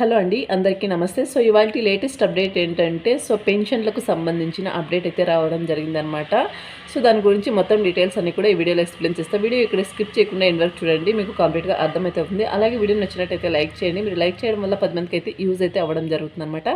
Hello అండి అందరికీ నమస్తే. సో ఇవాళ లేటెస్ట్ అప్డేట్ ఏంటంటే సో పెన్షన్లకు సంబంధించిన అప్డేట్ అయితే రావడం జరిగిందనమాట సో దాని గురించి మొత్తం డీటెయిల్స్ అన్ని కూడా ఈ వీడియోలో ఎక్స్ప్లెయిన్ చేస్తాను. వీడియో ఇక్కడ స్కిప్ చేయకుండా ఎండ్ వరకు చూడండి మీకు కంప్లీట్గా అర్థమైతే అవుతుంది. అలాగే వీడియో నచ్చినట్టయితే లైక్ చేయండి. మీరు లైక్ చేయడం వల్ల పది మందికి అయితే యూజ్ అయితే అవ్వడం జరుగుతుంది అనమాట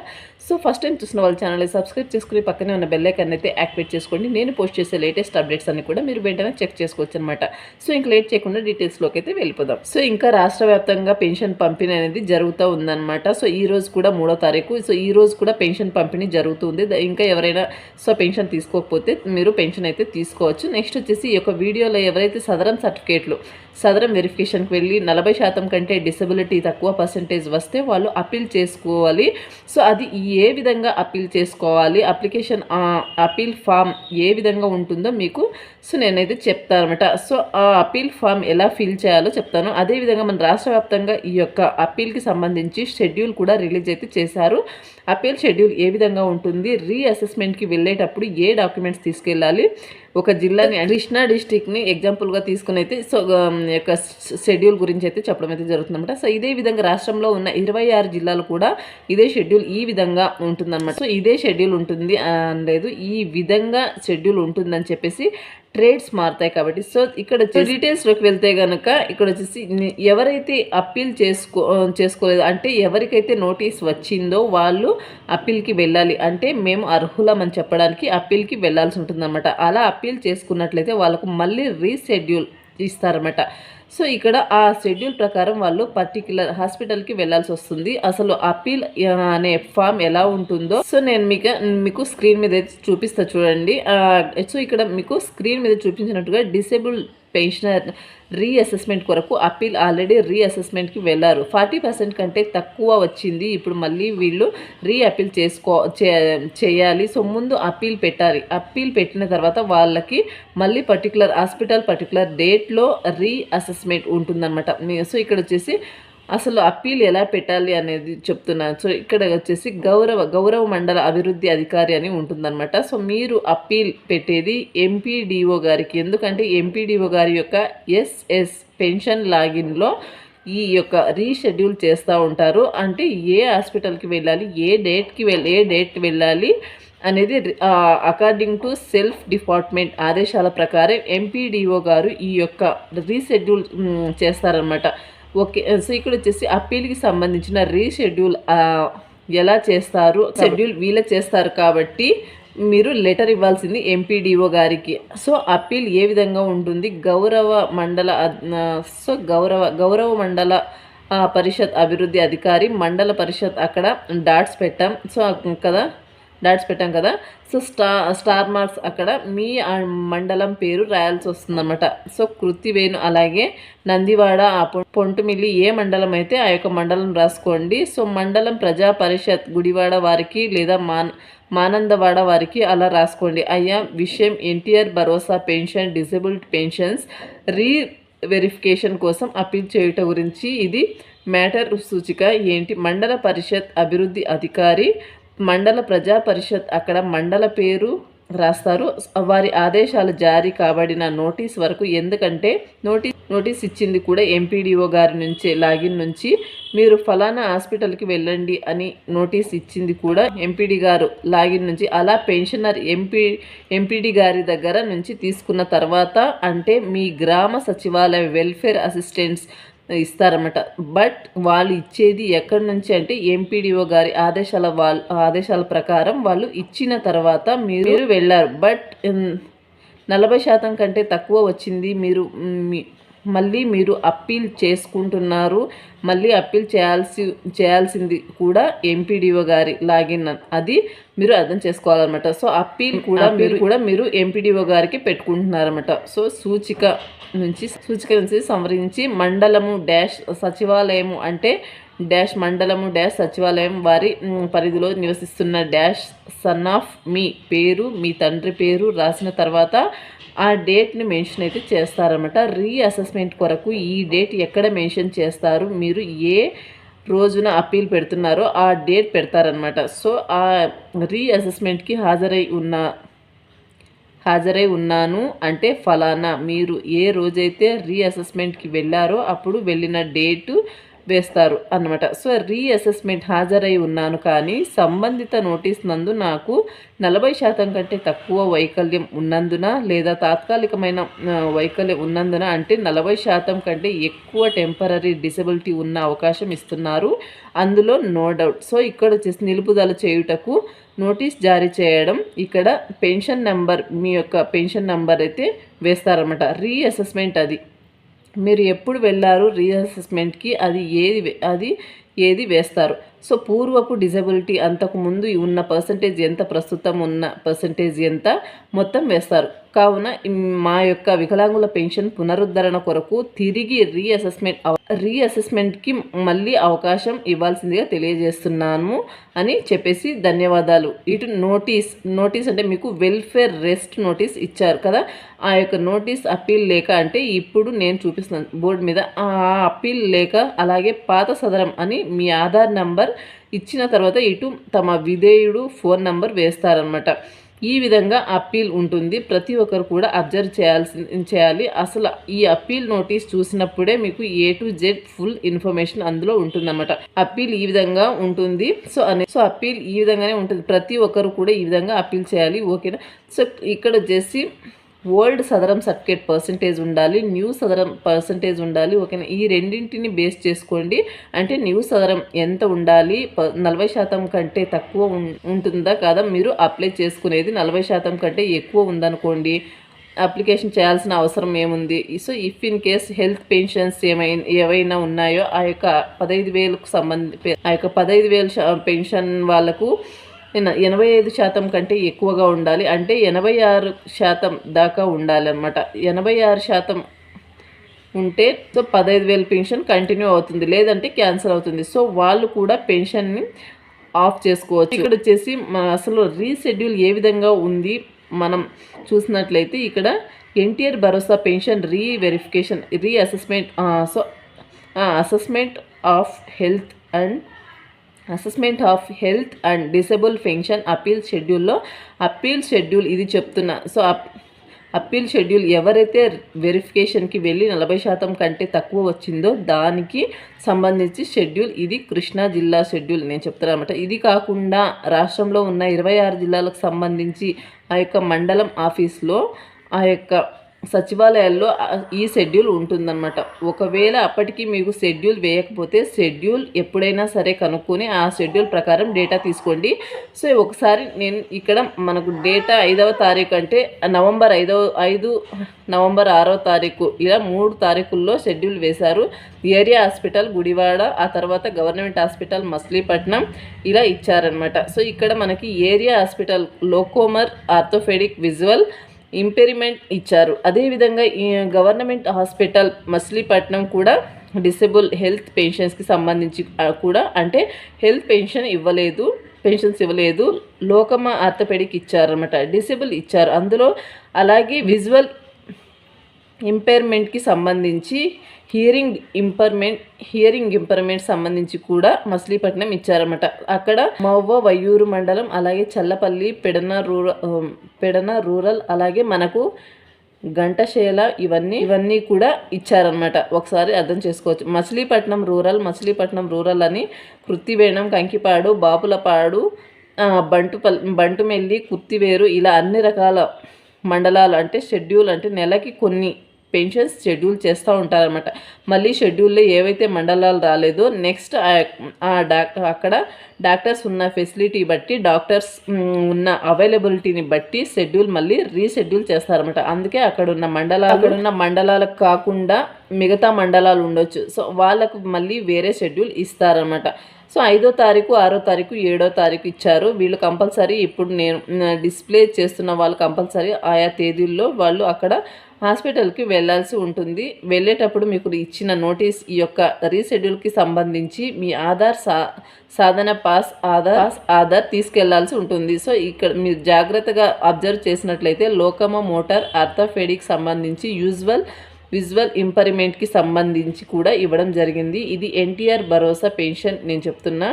సో ఫస్ట్ టైం చూసిన వాళ్ళ ఛానల్ సబ్స్క్రైబ్ చేసుకుని పక్కనే ఉన్న బెల్లైకన్ అయితే యాక్టివేట్ చేసుకోండి. నేను పోస్ట్ చేసే లేటెస్ట్ అప్డేట్స్ అన్ని కూడా మీరు వెంటనే చెక్ చేసుకోవచ్చు అనమాట సో ఇంక లేట్ చేయకుండా డీటెయిల్స్లోకి అయితే వెళ్ళిపోదాం. సో ఇంకా రాష్ట్ర వ్యాప్తంగా పెన్షన్ పంపిణీ అనేది జరుగుతూ ఉందన్నమాట. సో ఈ రోజు కూడా మూడో తారీఖు. సో ఈ రోజు కూడా పెన్షన్ పంపిణీ జరుగుతుంది. ఇంకా ఎవరైనా సో పెన్షన్ తీసుకోకపోతే మీరు పెన్షన్ అయితే తీసుకోవచ్చు. నెక్స్ట్ వచ్చేసి ఈ యొక్క వీడియోలో ఎవరైతే సదరం సర్టిఫికేట్లు సదరం వెరిఫికేషన్కి వెళ్ళి నలభై శాతం కంటే డిసబిలిటీ తక్కువ పర్సంటేజ్ వస్తే వాళ్ళు అప్పీల్ చేసుకోవాలి. సో అది ఏ విధంగా అప్పీల్ చేసుకోవాలి? అప్లికేషన్ అప్పీల్ ఫామ్ ఏ విధంగా ఉంటుందో మీకు సో నేనైతే చెప్తాను అనమాట సో ఆ అప్పీల్ ఫామ్ ఎలా ఫిల్ చేయాలో చెప్తాను. అదేవిధంగా మన రాష్ట్ర వ్యాప్తంగా ఈ యొక్క అప్పీల్కి సంబంధించి షెడ్యూల్ కూడా రిలీజ్ అయితే చేశారు. అప్పీల్ షెడ్యూల్ ఏ విధంగా ఉంటుంది? రీఅసెస్మెంట్కి వెళ్ళేటప్పుడు ఏ డాక్యుమెంట్స్ తీసుకెళ్ళాలి? ఒక జిల్లాని కృష్ణా డిస్టిక్ని ఎగ్జాంపుల్గా తీసుకుని అయితే సో యొక్క షెడ్యూల్ గురించి అయితే చెప్పడం అయితే జరుగుతుందన్నమాట. సో ఇదే విధంగా రాష్ట్రంలో ఉన్న ఇరవై ఆరు జిల్లాలు కూడా ఇదే షెడ్యూల్ ఈ విధంగా ఉంటుందన్నమాట. సో ఇదే షెడ్యూల్ ఉంటుంది లేదు ఈ విధంగా షెడ్యూల్ ఉంటుందని చెప్పేసి ట్రేడ్స్ మారుతాయి కాబట్టి. సో ఇక్కడ డీటెయిల్స్లోకి వెళ్తే కనుక ఇక్కడ వచ్చేసి ఎవరైతే అప్పీల్ చేసుకో చేసుకోలేదు అంటే ఎవరికైతే నోటీస్ వచ్చిందో వాళ్ళు అప్పీల్కి వెళ్ళాలి. అంటే మేము అర్హులమని చెప్పడానికి అప్పీల్కి వెళ్ళాల్సి ఉంటుందన్నమాట. అలా అప్పీల్ చేసుకున్నట్లయితే వాళ్ళకు మళ్ళీ రీషెడ్యూల్ ఇస్తారన్నమాట. సో ఇక్కడ ఆ షెడ్యూల్ ప్రకారం వాళ్ళు పర్టికులర్ హాస్పిటల్కి వెళ్ళాల్సి వస్తుంది. అసలు అప్పీల్ అనే ఫామ్ ఎలా ఉంటుందో సో నేను మీకు మీకు స్క్రీన్ మీద చూపిస్తా చూడండి. సో ఇక్కడ మీకు స్క్రీన్ మీద చూపించినట్టుగా డిసేబుల్ పెన్షనర్ రీఅసెస్మెంట్ కొరకు అప్పీల్ ఆల్రెడీ రీఅసెస్మెంట్కి వెళ్ళారు. ఫార్టీ పర్సెంట్ కంటే తక్కువ వచ్చింది. ఇప్పుడు మళ్ళీ వీళ్ళు రీ అప్పీల్ చేసుకో చే- చేయాలి. సో ముందు అప్పీల్ పెట్టాలి. అప్పీల్ పెట్టిన తర్వాత వాళ్ళకి మళ్ళీ పర్టికులర్ హాస్పిటల్ పర్టికులర్ డేట్లో రీఅసెస్మెంట్ ఉంటుందన్నమాట. మీ- సో ఇక్కడ వచ్చేసి అసలు అప్పీల్ ఎలా పెట్టాలి అనేది చెప్తున్నాను సో ఇక్కడ వచ్చేసి గౌరవ గౌరవ మండల అభివృద్ధి అధికారి అని ఉంటుందన్నమాట. సో మీరు అప్పీల్ పెట్టేది ఎంపీడీఓ గారికి. ఎందుకంటే ఎంపీడీఓ గారి యొక్క ఎస్ఎస్ పెన్షన్ లాగిన్లో ఈ యొక్క రీషెడ్యూల్ చేస్తూ ఉంటారు. అంటే ఏ హాస్పిటల్కి వెళ్ళాలి ఏ డేట్కి వెళ్ళి ఏ డేట్ వెళ్ళాలి అనేది అకార్డింగ్ టు సెల్ఫ్ డిపార్ట్మెంట్ ఆదేశాల ప్రకారం ఎంపీడీఓ గారు ఈ యొక్క రీషెడ్యూల్ చేస్తారనమాట ఓకే సో ఇక్కడ వచ్చేసి అప్పీల్కి సంబంధించిన రీషెడ్యూల్ ఎలా చేస్తారు? షెడ్యూల్ వీళ్ళ చేస్తారు కాబట్టి మీరు లెటర్ ఇవ్వాల్సింది ఎంపీడీఓ గారికి. సో అప్పీల్ ఏ విధంగా ఉంటుంది? గౌరవ మండల సో గౌరవ గౌరవ మండల పరిషత్ అభివృద్ధి అధికారి మండల పరిషత్ అక్కడ డాట్స్ పెట్టాం. సో కదా? డాట్స్ పెట్టాం కదా. సో స్టా స్టార్ మార్క్స్ అక్కడ. మీ మండలం పేరు రాయాల్సి వస్తుందన్నమాట. సో కృతివేణు అలాగే నందివాడ ఆ పొంటుమిల్లి ఏ మండలం అయితే ఆ యొక్క మండలం రాసుకోండి. సో మండలం ప్రజా పరిషత్ గుడివాడ వారికి లేదా మాన్ మానందవాడ వారికి అలా రాసుకోండి. అయ్యా విషయం NTR Bharosa pension disabled pensions re verification కోసం అప్పీల్ చేయుట గురించి ఇది మ్యాటర్ సూచిక. ఏంటి? మండల పరిషత్ అభివృద్ధి అధికారి మండల ప్రజా పరిషత్ అక్కడ మండల పేరు రాస్తారు. వారి ఆదేశాలు జారీ కాబడిన నోటీస్ వరకు ఎందుకంటే నోటీస్ నోటీస్ ఇచ్చింది కూడా ఎంపీడీఓ గారి నుంచే లాగిన్ నుంచి. మీరు ఫలానా హాస్పిటల్కి వెళ్ళండి అని నోటీస్ ఇచ్చింది కూడా ఎంపీడీ గారు. లాగిన్ నుంచి అలా పెన్షనర్ ఎంపీ ఎంపీడీ గారి దగ్గర నుంచి తీసుకున్న తర్వాత అంటే మీ గ్రామ సచివాలయ వెల్ఫేర్ అసిస్టెంట్స్ ఇస్తారన్నమాట. బట్ వాళ్ళు ఇచ్చేది ఎక్కడి నుంచి అంటే ఎంపీడీఓ గారి ఆదేశాల వాళ్ళ ఆదేశాల ప్రకారం వాళ్ళు ఇచ్చిన తర్వాత మీరు వెళ్ళారు. బట్ నలభై శాతం కంటే తక్కువ వచ్చింది. మీరు మీ- మళ్ళీ మీరు అప్పీల్ చేసుకుంటున్నారు. మళ్ళీ అప్పీల్ చేయాల్సి చేయాల్సింది కూడా ఎంపీడీఓ గారి లాగిన్ అది మీరు అర్థం చేసుకోవాలన్నమాట. సో అప్పీల్ కూడా మీరు కూడా మీరు ఎంపీడీఓ గారికి పెట్టుకుంటున్నారన్నమాట. సో సూచిక నుంచి సూచిక నుంచి సంవరించి మండలము డాష్ సచివాలయము అంటే డాష్ మండలము డాష్ సచివాలయం వారి పరిధిలో నివసిస్తున్న డాష్ సన్ ఆఫ్ మీ పేరు మీ తండ్రి పేరు రాసిన తర్వాత ఆ డేట్ని మెన్షన్ అయితే చేస్తారన్నమాట. రీఅసెస్మెంట్ కొరకు ఈ డేట్ ఎక్కడ మెన్షన్ చేస్తారు మీరు ఏ రోజున అప్పీల్ పెడుతున్నారో ఆ డేట్ పెడతారనమాట సో ఆ రీఅసెస్మెంట్కి హాజరై ఉన్న హాజరై ఉన్నాను అంటే ఫలానా. మీరు ఏ రోజైతే రీఅసెస్మెంట్కి వెళ్ళారో అప్పుడు వెళ్ళిన డేటు వేస్తారు అన్నమాట. సో రీఅసెస్మెంట్ హాజరై ఉన్నాను కానీ సంబంధిత నోటీస్ నందు నాకు నలభై శాతం కంటే తక్కువ వైకల్యం ఉన్నందున లేదా తాత్కాలికమైన వైకల్యం ఉన్నందున అంటే నలభై శాతం కంటే ఎక్కువ టెంపరీ డిసబిలిటీ ఉన్న అవకాశం ఇస్తున్నారు. అందులో నో డౌట్. సో ఇక్కడ వచ్చేసి నిలుపుదల చేయుటకు నోటీస్ జారీ చేయడం ఇక్కడ పెన్షన్ నెంబర్ మీ యొక్క పెన్షన్ నెంబర్ అయితే వేస్తారన్నమాట. రీఅసెస్మెంట్ అది. మీరు ఎప్పుడు వెళ్ళారు రీఅసెస్మెంట్కి? అది ఏది అది ఏది వేస్తారు? సో పూర్వపు డిజబిలిటీ అంతకు ముందు ఉన్న పర్సంటేజ్ ఎంత ప్రస్తుతం ఉన్న పర్సంటేజ్ ఎంత మొత్తం వేస్తారు. కావున మా యొక్క వికలాంగుల పెన్షన్ పునరుద్ధరణ కొరకు తిరిగి రీఅసెస్మెంట్ రీఅసెస్మెంట్కి మళ్ళీ అవకాశం ఇవ్వాల్సిందిగా తెలియజేస్తున్నాను అని చెప్పేసి ధన్యవాదాలు. ఇటు నోటీస్ నోటీస్ అంటే మీకు వెల్ఫేర్ రెస్ట్ నోటీస్ ఇచ్చారు కదా? ఆ యొక్క నోటీస్ అప్పీల్ లేక అంటే ఇప్పుడు నేను చూపిస్తున్నాను. బోర్డు మీద ఆ అప్పీల్ లేక అలాగే పాత సదరం అని మీ ఆధార్ నంబర్ ఇచ్చిన తర్వాత ఇటు తమ విధేయుడు ఫోన్ నంబర్ వేస్తారనమాట ఈ విధంగా అప్పీల్ ఉంటుంది. ప్రతి ఒక్కరు కూడా అబ్జర్వ్ చేయాల్సి చేయాలి. అసలు ఈ అప్పీల్ నోటీస్ చూసినప్పుడే మీకు A to Z full information అందులో ఉంటుందన్నమాట. అప్పీల్ ఈ విధంగా ఉంటుంది. సో అనే సో అప్పీల్ ఈ విధంగానే ఉంటుంది. ప్రతి ఒక్కరు కూడా ఈ విధంగా అప్పీల్ చేయాలి. ఓకేనా? సో ఇక్కడ వచ్చేసి ఓల్డ్ సదరం సర్టిఫికేట్ పర్సంటేజ్ ఉండాలి న్యూ సదరం పర్సంటేజ్ ఉండాలి. ఓకేనా ఈ రెండింటిని బేస్ చేసుకోండి. అంటే న్యూ సదరం ఎంత ఉండాలి? ప- నలభై శాతం కంటే తక్కువ ఉం- ఉంటుందా కాదా? మీరు అప్లై చేసుకునేది నలభై శాతం కంటే ఎక్కువ ఉందనుకోండి. అప్లికేషన్ చేయాల్సిన అవసరం ఏముంది? So if in case health pensions ఏమైనా ఏవైనా ఉన్నాయో ఆ యొక్క పదహైదు వేలకు సంబంధి ఆ యొక్క పదహైదు వేలు పెన్షన్ వాళ్ళకు ఎనభై ఐదు శాతం కంటే ఎక్కువగా ఉండాలి. అంటే ఎనభై ఆరు శాతం దాకా ఉండాలన్నమాట. ఎనభై ఆరు శాతం ఉంటే సో పదహైదు వేల పెన్షన్ కంటిన్యూ అవుతుంది. లేదంటే క్యాన్సిల్ అవుతుంది. సో వాళ్ళు కూడా పెన్షన్ని ఆఫ్ చేసుకోవచ్చు. ఇక్కడ వచ్చేసి మన అసలు రీషెడ్యూల్ ఏ విధంగా ఉంది? మనం చూసినట్లయితే ఇక్కడ NTR Bharosa pension re verification re assessment so assessment of health and assessment of health and disable pension appeal షెడ్యూల్లో అప్పీల్ షెడ్యూల్ ఇది చెప్తున్నా. సో అప్ అప్పీల్ షెడ్యూల్ ఎవరైతే వెరిఫికేషన్కి వెళ్ళి నలభై శాతం కంటే తక్కువ వచ్చిందో దానికి సంబంధించి షెడ్యూల్ ఇది కృష్ణా జిల్లా షెడ్యూల్ నేను చెప్తాను అనమాట ఇది కాకుండా రాష్ట్రంలో ఉన్న ఇరవై ఆరు జిల్లాలకు సంబంధించి ఆ యొక్క మండలం ఆఫీస్లో ఆ యొక్క సచివాలయాల్లో ఈ షెడ్యూల్ ఉంటుందన్నమాట. ఒకవేళ అప్పటికి మీకు షెడ్యూల్ వేయకపోతే షెడ్యూల్ ఎప్పుడైనా సరే కనుక్కొని ఆ షెడ్యూల్ ప్రకారం డేటా తీసుకోండి. సో ఒకసారి నేను ఇక్కడ మనకు డేటా ఐదవ తారీఖు అంటే నవంబర్ ఐదవ ఐదు నవంబర్ ఆరవ తారీఖు ఇలా మూడు తారీఖుల్లో షెడ్యూల్ వేశారు. ఏరియా హాస్పిటల్ గుడివాడ ఆ తర్వాత గవర్నమెంట్ హాస్పిటల్ మచిలీపట్నం ఇలా ఇచ్చారనమాట సో ఇక్కడ మనకి area hospital locomotor orthopaedic visual impairment ఇచ్చారు. అదేవిధంగా ఈ గవర్నమెంట్ హాస్పిటల్ మచిలీపట్నం కూడా డిసేబుల్ హెల్త్ పెన్షన్స్కి సంబంధించి కూడా అంటే హెల్త్ పెన్షన్ ఇవ్వలేదు పెన్షన్స్ ఇవ్వలేదు లోకమ్మ ఆర్థపెడికి ఇచ్చారనమాట డిసేబుల్ ఇచ్చారు. అందులో అలాగే విజువల్ ఇంపైర్మెంట్కి సంబంధించి హియరింగ్ ఇంపర్మెంట్ హియరింగ్ ఇంపర్మెంట్ సంబంధించి కూడా మచిలీపట్నం ఇచ్చారన్నమాట. అక్కడ మవ్వ వయ్యూరు మండలం అలాగే చల్లపల్లి పెడన రూరల్ పెడన రూరల్ అలాగే మనకు గంటశేల ఇవన్నీ ఇవన్నీ కూడా ఇచ్చారనమాట ఒకసారి అర్థం చేసుకోవచ్చు. మచిలీపట్నం రూరల్ మచిలీపట్నం రూరల్ అని కృత్తివేణం కంకిపాడు బాపులపాడు బంటు బంటుమెల్లి కుర్తివేరు ఇలా అన్ని రకాల మండలాలు అంటే షెడ్యూల్ అంటే నెలకి కొన్ని పెన్షన్స్ షెడ్యూల్ చేస్తూ ఉంటారనమాట మళ్ళీ షెడ్యూల్లో ఏవైతే మండలాలు రాలేదో నెక్స్ట్ ఆ డాక్టర్ అక్కడ డాక్టర్స్ ఉన్న ఫెసిలిటీ బట్టి డాక్టర్స్ ఉన్న అవైలబిలిటీని బట్టి షెడ్యూల్ మళ్ళీ రీషెడ్యూల్ చేస్తారనమాట అందుకే అక్కడ ఉన్న మండలాలు అక్కడ ఉన్న మండలాలకు కాకుండా మిగతా మండలాలు ఉండొచ్చు. సో వాళ్ళకు మళ్ళీ వేరే షెడ్యూల్ ఇస్తారనమాట సో ఐదో తారీఖు ఆరో తారీఖు ఏడో తారీఖు ఇచ్చారు. వీళ్ళు కంపల్సరీ ఇప్పుడు నేను డిస్ప్లే చేస్తున్న వాళ్ళు కంపల్సరీ ఆయా తేదీల్లో వాళ్ళు అక్కడ హాస్పిటల్కి వెళ్ళాల్సి ఉంటుంది. వెళ్ళేటప్పుడు మీకు ఇచ్చిన నోటీస్ ఈ యొక్క రీషెడ్యూల్కి సంబంధించి మీ ఆధార్ సా సాధన పాస్ ఆధార్ పాస్ ఆధార్ తీసుకెళ్ళాల్సి ఉంటుంది. సో ఇక్కడ మీరు జాగ్రత్తగా అబ్జర్వ్ చేసినట్లయితే లోకమ మోటార్ ఆర్థోఫెడిక్ సంబంధించి యూజువల్ విజువల్ ఇంపరిమెంట్కి సంబంధించి కూడా ఇవ్వడం జరిగింది. ఇది ఎన్టీఆర్ భరోసా పెన్షన్ నేను చెప్తున్నా.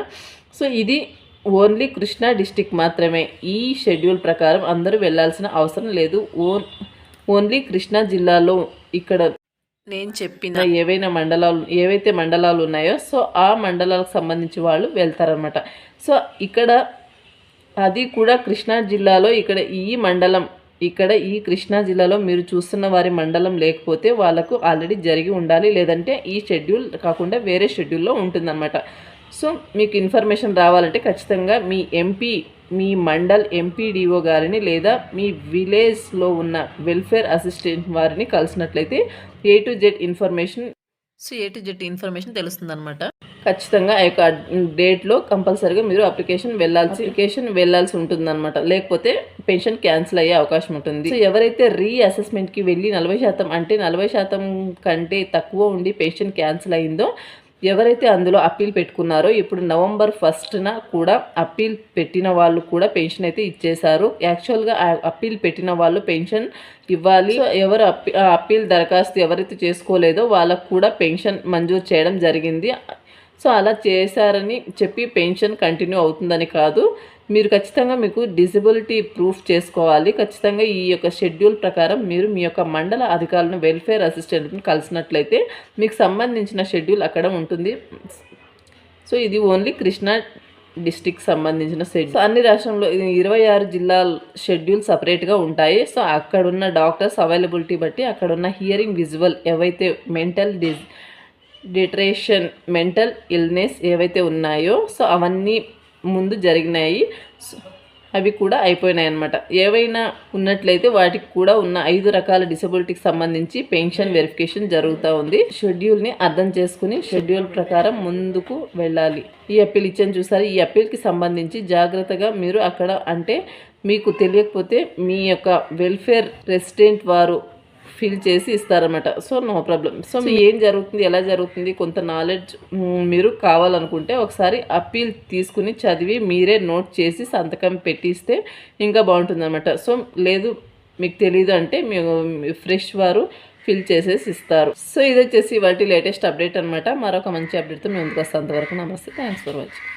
సో ఇది ఓన్లీ కృష్ణా డిస్టిక్ మాత్రమే. ఈ షెడ్యూల్ ప్రకారం అందరూ వెళ్ళాల్సిన అవసరం లేదు. ఓన్ ఓన్లీ కృష్ణా జిల్లాలో ఇక్కడ నేను చెప్పిన ఏవైనా మండలాలు ఏవైతే మండలాలు ఉన్నాయో సో ఆ మండలాలకు సంబంధించి వాళ్ళు వెళ్తారనమాట సో ఇక్కడ అది కూడా కృష్ణా జిల్లాలో ఇక్కడ ఈ మండలం ఇక్కడ ఈ కృష్ణా జిల్లాలో మీరు చూస్తున్న వారి మండలం లేకపోతే వాళ్ళకు ఆల్రెడీ జరిగి ఉండాలి లేదంటే ఈ షెడ్యూల్ కాకుండా వేరే షెడ్యూల్లో ఉంటుందన్నమాట. సో మీకు ఇన్ఫర్మేషన్ రావాలంటే ఖచ్చితంగా మీ ఎంపీ మీ మండల్ ఎంపీడీఓ గారిని లేదా మీ విలేజ్లో ఉన్న వెల్ఫేర్ అసిస్టెంట్ వారిని కలిసినట్లయితే A to Z information so A to Z information తెలుస్తుంది అనమాట ఖచ్చితంగా ఆ యొక్క డేట్లో కంపల్సరీగా మీరు అప్లికేషన్ వెళ్ళాల్సి అప్లికేషన్ వెళ్ళాల్సి ఉంటుందన్నమాట. లేకపోతే పెన్షన్ క్యాన్సిల్ అయ్యే అవకాశం ఉంటుంది. సో ఎవరైతే రీ అసెస్మెంట్కి వెళ్ళి నలభై శాతం అంటే నలభై శాతం కంటే తక్కువ ఉండి పెన్షన్ క్యాన్సిల్ అయిందో ఎవరైతే అందులో అప్పీల్ పెట్టుకున్నారో ఇప్పుడు నవంబర్ ఫస్ట్న కూడా అప్పీల్ పెట్టిన వాళ్ళు కూడా పెన్షన్ అయితే ఇచ్చేశారు. యాక్చువల్గా అప్పీల్ పెట్టిన వాళ్ళు పెన్షన్ ఇవ్వాలి. ఎవరు అప్పీల్ దరఖాస్తు ఎవరైతే చేసుకోలేదో వాళ్ళకు కూడా పెన్షన్ మంజూరు చేయడం జరిగింది. సో అలా చేశారని చెప్పి పెన్షన్ కంటిన్యూ అవుతుందని కాదు. మీరు ఖచ్చితంగా మీకు డిజబిలిటీ ప్రూఫ్ చేసుకోవాలి. ఖచ్చితంగా ఈ యొక్క షెడ్యూల్ ప్రకారం మీరు మీ యొక్క మండల అధికారులను వెల్ఫేర్ అసిస్టెంట్ని కలిసినట్లయితే మీకు సంబంధించిన షెడ్యూల్ అక్కడ ఉంటుంది. సో ఇది ఓన్లీ కృష్ణా డిస్టిక్ సంబంధించిన షెడ్యూల్. అన్ని రాష్ట్రంలో ఇరవై ఆరు జిల్లాల షెడ్యూల్ సపరేట్గా ఉంటాయి. సో అక్కడున్న డాక్టర్స్ అవైలబిలిటీ బట్టి అక్కడున్న హియరింగ్ విజువల్ ఏవైతే మెంటల్ డిజ్ డిట్రేషన్ మెంటల్ ఇల్నెస్ ఏవైతే ఉన్నాయో సో అవన్నీ ముందు జరిగినాయి. సో అవి కూడా అయిపోయినాయి అనమాట ఏవైనా ఉన్నట్లయితే వాటికి కూడా ఉన్న ఐదు రకాల డిసబిలిటీకి సంబంధించి పెన్షన్ వెరిఫికేషన్ జరుగుతూ ఉంది. షెడ్యూల్ని అర్థం చేసుకుని షెడ్యూల్ ప్రకారం ముందుకు వెళ్ళాలి. ఈ అప్పీల్ ఇచ్చాను చూసారు? ఈ అప్పీల్కి సంబంధించి జాగ్రత్తగా మీరు అక్కడ అంటే మీకు తెలియకపోతే మీ యొక్క వెల్ఫేర్ రెసిడెంట్ వారు ఫిల్ చేసి ఇస్తారన్నమాట. So no problem. సో మీ ఏం జరుగుతుంది ఎలా జరుగుతుంది కొంత నాలెడ్జ్ మీరు కావాలనుకుంటే ఒకసారి అప్పీల్ తీసుకుని చదివి మీరే నోట్ చేసి సంతకం పెట్టిస్తే ఇంకా బాగుంటుంది అనమాట సో లేదు మీకు తెలియదు అంటే మేము ఫ్రెష్ వారు ఫిల్ చేసేసి ఇస్తారు. సో ఇది వచ్చేసి వాటి లేటెస్ట్ అప్డేట్ అనమాట మరొక మంచి అప్డేట్తో మేము ముందుకు వస్తాం అంతవరకు నమస్తే. Thanks for watching.